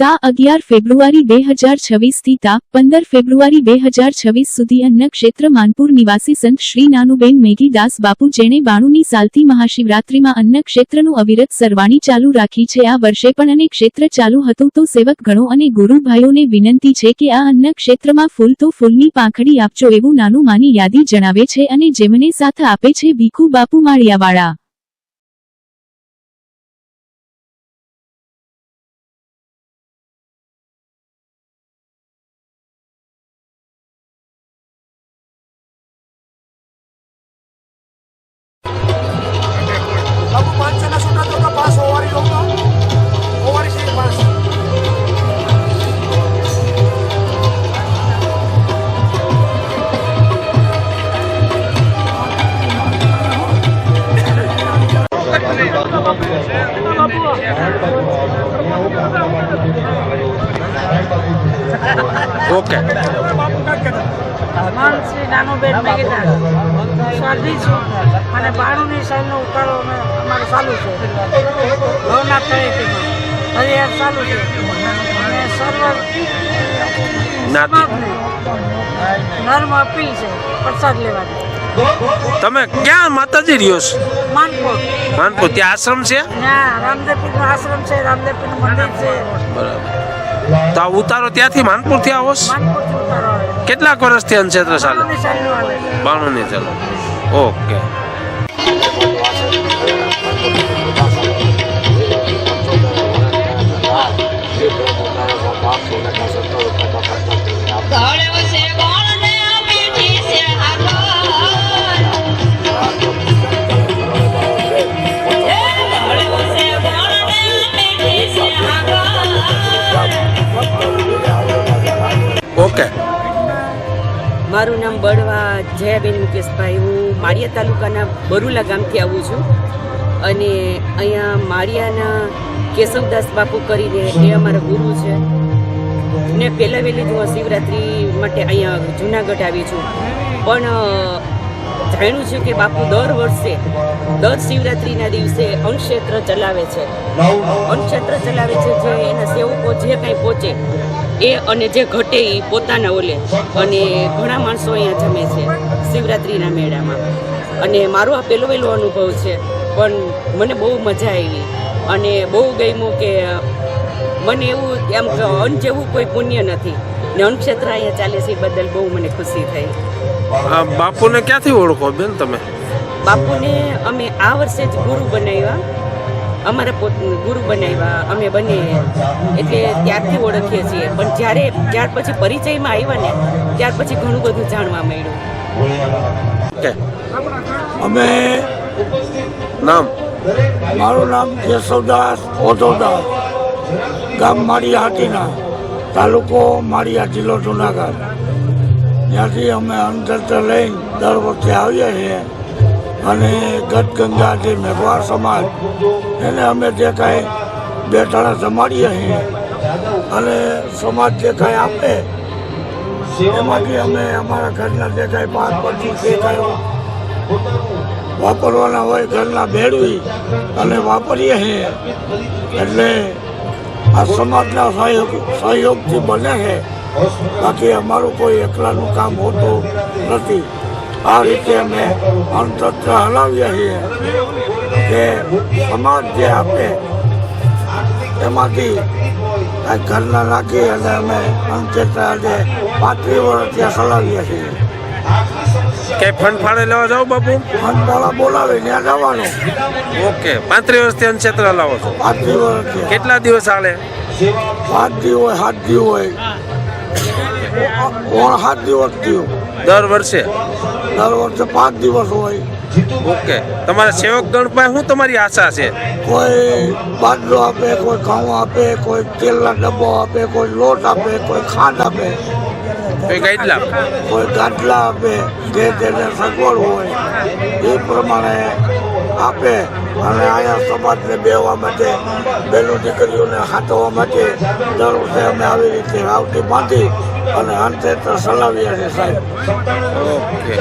તા અગિયાર ફેબ્રુઆરી બે હજાર છવ્વીસથી તા પંદર ફેબ્રુઆરી બે હજાર છવ્વીસ સુધી અન્ન ક્ષેત્ર માનપુર નિવાસી સંત શ્રી નાનુબેન મેઘીદાસ બાપુ જેણે બાણુની સાલથી મહાશિવરાત્રિમાં અન્ન ક્ષેત્રનું અવિરત સરવાણી ચાલુ રાખી છે. આ વર્ષે પણ અને ક્ષેત્ર ચાલુ હતું તો સેવક ગણો અને ગુરુભાઈઓને વિનંતી છે કે આ અન્ન ક્ષેત્રમાં ફૂલ તો ફૂલની પાંખડી આપજો એવું નાનું માની યાદી જણાવે છે અને જેમને સાથ આપે છે ભીખુ બાપુ માળિયાવાળા. ઓકે. માન શ્રી નાનુબેન મેગીદાર સ્વાદી છું અને બાણુની સાલનો ઉતારો અમે અમારે ચાલુ છે. ભવનાથ તળેટીમાં હરિયાર ચાલુ છે. અને સર્વ નર્મ અપીલ છે પ્રસાદ લેવાની. તમે ક્યાં માતાજી રહ્યો છો? માનપુર. માનપુર. ત્યાં આશ્રમ છે? ત્યાં રામદેવપીરનો આશ્રમ છે રામદેવપીરનું મંદિર છે. બરાબર. તો આ ઉતારો ત્યાંથી માનપુરથી આવો. કેટલાક વર્ષથી અનક્ષેત્ર ચાલે બાણું ની ચાલો ઓકે. મારું નામ બળવા જયાબેન મુકેશભાઈ. હું માળિયા તાલુકાના બરુલા ગામથી આવું છું. અને અહીંયા માળિયાના કેશવદાસ બાપુ કરીને એ અમારા ગુરુ છે. ને પહેલાં વહેલી જ હું શિવરાત્રિ માટે અહીંયા જુનાગઢ આવી છું. પણ જાણ્યું છે કે બાપુ દર વર્ષે, દર શિવરાત્રિના દિવસે અન્નક્ષેત્ર ચલાવે છે. અન્નક્ષેત્ર ચલાવે છે જે એના સેવકો જે કાંઈ પહોંચે, એ અને જે ઘટે એ પોતાના ઓલે. અને ઘણા માણસો અહીંયા જમે છે શિવરાત્રિના મેળામાં. અને મારો આ પહેલો વહેલો અનુભવ છે, પણ મને બહુ મજા આવી. અને બહુ ગમ્યું કે, મને એવું એમ અન જેવું કોઈ પુણ્ય નથી. ને અન્નક્ષેત્ર અહીંયા ચાલે છે એ બદલ બહુ મને ખુશી થઈ. આ બાપુને ક્યાંથી ઓળખો બેન તમે? બાપુને અમે આ વર્ષે જ ગુરુ બનાવ્યા. અમારા પોત ગુરુ બનાવ્યા. અમે બનીએ એટલે ત્યારથી ઓળખીએ છીએ. પણ જ્યારે ત્યાર પછી પરિચયમાં આવ્યા ને ત્યાર પછી ઘણું બધું જાણવા મળ્યું. ઓકે. અમે નામ? મારું નામ કેશવદાસ ઓધોદાસ ગામ માળિયા હાટીના તાલુકો માળિયા જિલ્લો જુનાગઢ. ત્યાંથી અમે અંતર લઈને દર વખતે આવીએ છીએ. અને ગટગંગા જે મેઘવાર સમાજ, એને અમે જે કાંઈ બે ટાણા જમાડીએ છીએ અને સમાજ જે કાંઈ આપે, એમાંથી અમે અમારા ઘરના જે કાંઈ પાંચ પછી જે કાંઈ વાપરવાના હોય ઘરના ભેળવી અને વાપરીએ છીએ. એટલે આ સમાજના સહયોગ સહયોગથી બને છે. બાકી અમારું કોઈ એકલાનું કામ હોતું નથી. આ રીતે અમે અર્થતંત્ર હલાવીએ છીએ કે સમાજ જે આપે એમાંથી ઘરના રાખી અને અમે અંતર આજે પાંત્રીસ વર્ષ ત્યાં હલાવીએ છીએ. ક્યાંય ફંડ ફાળે લેવા જાઓ બાપુ? મનપાળા બોલાવે ત્યાં જવાનું. ઓકે પાંત્રીસ વર્ષથી અનક્ષેત્ર લાવો છો. પાંત્રીસ વર્ષ. કેટલા દિવસ ચાલે પાંચ દિવસ હોય સાત દિવસ હોય. સાત દિવસ થયું. દર વર્ષે? દર વર્ષે પાંચ દિવસ હોય. ઓકે. તમારા સેવક ગણ પાસે શું તમારી આશા છે? કોઈ બાજરો આપે કોઈ ઘઉં આપે કોઈ તેલના ડબ્બો આપે કોઈ લોટ આપે કોઈ ખાંડ આપે. કોઈ ગાઈડલા કોઈ ગાટલા આપે જે તેને સગવડ હોય એ પ્રમાણે આપે. અને અહીંયા સમાજને બેવા માટે બહેનો દીકરીઓને હાંટવા માટે દર વર્ષે અમે આવી રીતે રાવટી બાંધી અને અંતે ચલાવીએ છીએ સાહેબ. ઓકે.